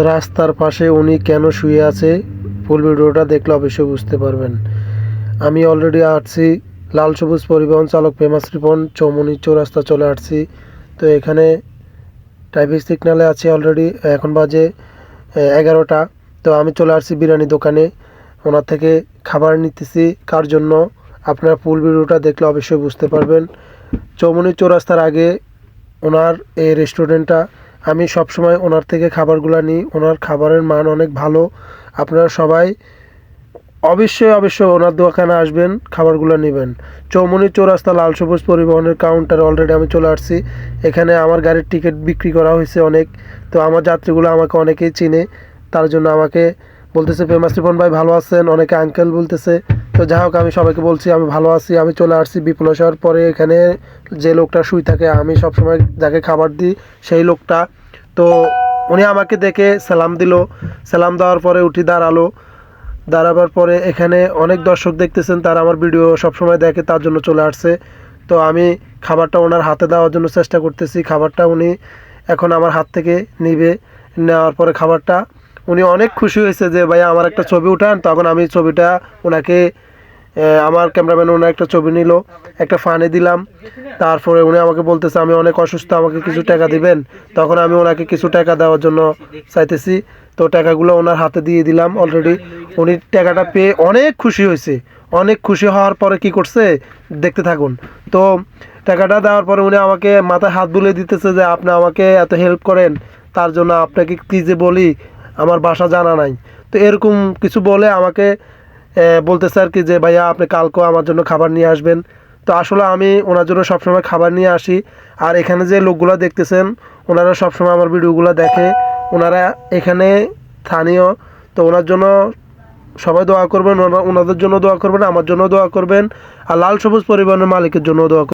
রাস্তার পাশে উনি কেন শুয়ে আছে ফুল ভিডিওটা দেখলে অবশ্যই বুঝতে পারবেন। আমি অলরেডি আসছি, লাল সবুজ পরিবহন চালক ফেমাস রিপন চৌমনি চৌরাস্তা চলে আসছি। তো এখানে ট্রাফিক সিগনালে আছি অলরেডি এখন বাজে এগারোটা। তো আমি চলে আসছি বিরিয়ানি দোকানে। ওনার থেকে খাবার নিতেছি, কার জন্য? আপনার ফুল ভিডিওটা দেখলে অবশ্যই বুঝতে পারবেন। চৌমনি চৌরাস্তার আগে ওনার এই রেস্টুরেন্টটা আমি সবসময় ওনার থেকে খাবারগুলো নিই। ওনার খাবারের মান অনেক ভালো। আপনারা সবাই অবশ্যই অবশ্যই ওনার দোকানে আসবেন, খাবারগুলো নেবেন। চৌমনি চৌরাস্তা লাল সবুজ পরিবহনের কাউন্টারে অলরেডি আমি চলে আসছি। এখানে আমার গাড়ির টিকিট বিক্রি করা হয়েছে অনেক। তো আমার যাত্রীগুলো আমাকে অনেকেই চিনে। তার জন্য আমাকে বলতেছে ফেমাস রিপন ভাই ভালো আছেন? অনেকে আঙ্কেল বলতেছে। তো যাই হোক, আমি সবাইকে বলছি, আমি ভালো আছি, আমি চলে আসছি বিপুল শহর। পরে এখানে যে লোকটা শুই থাকে, আমি সবসময় যাকে খাবার দিই, সেই লোকটা। তো উনি আমাকে দেখে সালাম দিল। সালাম দেওয়ার পরে উঠি দাঁড়াল। দাঁড়াবার পরে এখানে অনেক দর্শক দেখতেছেন, তারা আমার ভিডিও সবসময় দেখে, তার জন্য চলে আসছে। তো আমি খাবারটা ওনার হাতে দেওয়ার জন্য চেষ্টা করতেছি। খাবারটা উনি এখন আমার হাত থেকে নিবে, নেওয়ার পরে খাবারটা। উনি অনেক খুশি হয়েছে যে, ভাইয়া, আমার একটা ছবি উঠান। তখন আমি ছবিটা ওনাকে আমার ক্যামেরাম্যান ওনার একটা ছবি নিল, একটা ফানে দিলাম। তারপরে উনি আমাকে বলতেছে, আমি অনেক অসুস্থ, আমাকে কিছু টাকা দিবেন? তখন আমি ওনাকে কিছু টাকা দেওয়ার জন্য চাইতেছি। তো টাকাগুলো ওনার হাতে দিয়ে দিলাম অলরেডি উনি টাকাটা পেয়ে অনেক খুশি হয়েছে। অনেক খুশি হওয়ার পরে কি করছে, দেখতে থাকুন। তো টাকাটা দেওয়ার পরে উনি আমাকে মাথায় হাত বুলিয়ে দিতেছে যে, আপনি আমাকে এত হেল্প করেন, তার জন্য আপনাকে কী যে বলি, আমার বাসা জানা নাই। তো এরকম কিছু বলে আমাকে বলতেছে আর কি যে, ভাইয়া, আপনি কালকেও আমার জন্য খাবার নিয়ে আসবেন। তো আসলে আমি ওনার জন্য সবসময় খাবার নিয়ে আসি। আর এখানে যে লোকগুলো দেখতেছেন, ওনারা সবসময় আমার ভিডিওগুলো দেখে। ওনারা এখানে স্থানীয়। তো ওনার জন্য সবাই দোয়া করবেন। ওনাদের জন্য দোয়া করবেন, আমার জন্য দোয়া করবেন। আর লাল সবুজ পরিবহনের মালিকের জন্য দোয়া